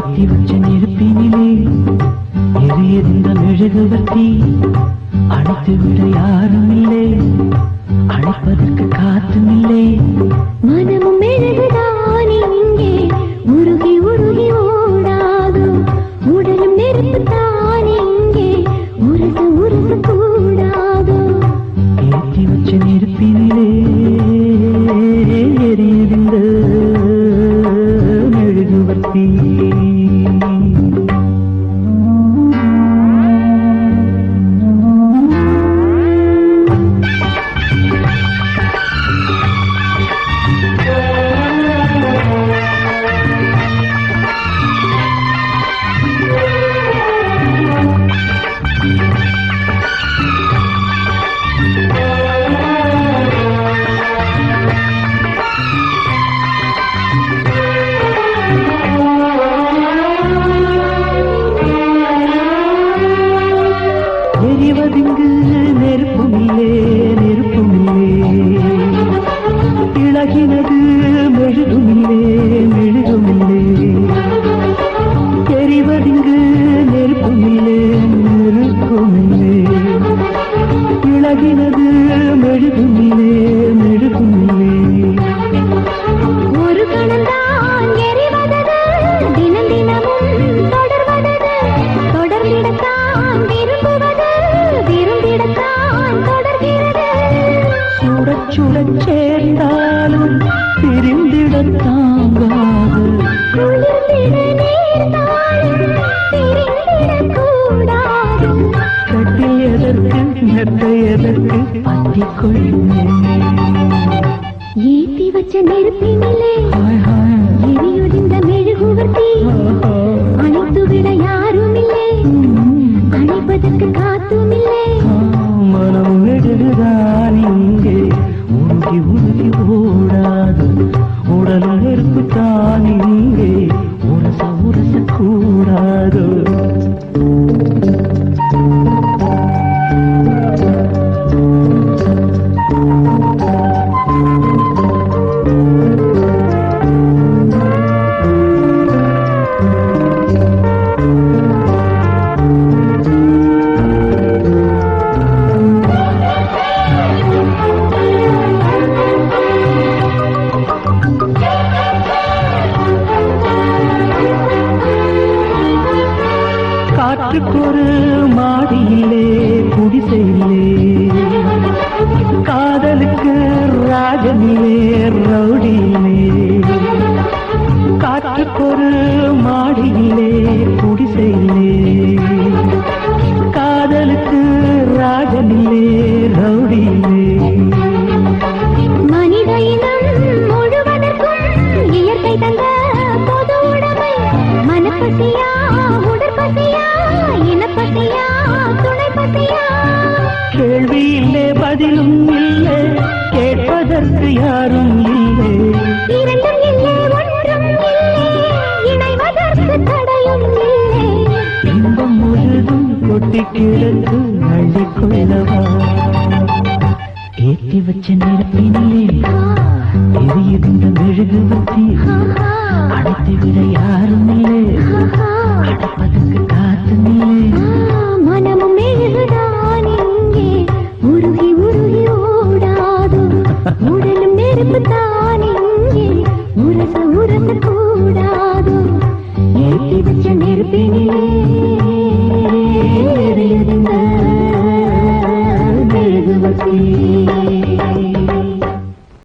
ஏற்றி வச்ச நெருப்பினிலே எது எரிந்த மெழுகுவர்த்தி அணைத்து விட யாரும் இல்லை அழைப்பதற்கு காத்தும் இல்லை. மனமும் மெழுகுதான் சுடச் சேர்ந்தாலும் பிரிந்திடத் தாங்காது. கட்டில் எதற்கு மெத்தை எதற்கு பற்றிக் கொள்ளுமே ஏத்தி வச்ச நெருப்பினிலே காற்றுக்கொரு மாடியிலே குடிசையிலே. காதலுக்கு ராஜனிலே ரவுடியிலே. காற்றுக்கொரு மாடியிலே குடிசையிலே. காதலுக்கு ராஜனிலே ரவுடியிலே. மனித கேள்வி இல்லை பதிலும் இல்லை. கேட்பதற்கு யாரும் இல்லை. இன்பம் முழுதும் கொட்டி கிடக்கு அள்ளிக்கொள்ளவா ஏற்றி வச்ச நெருப்பினிலே எரியுகின்ற மெழுகுவர்த்தி ஆஹா.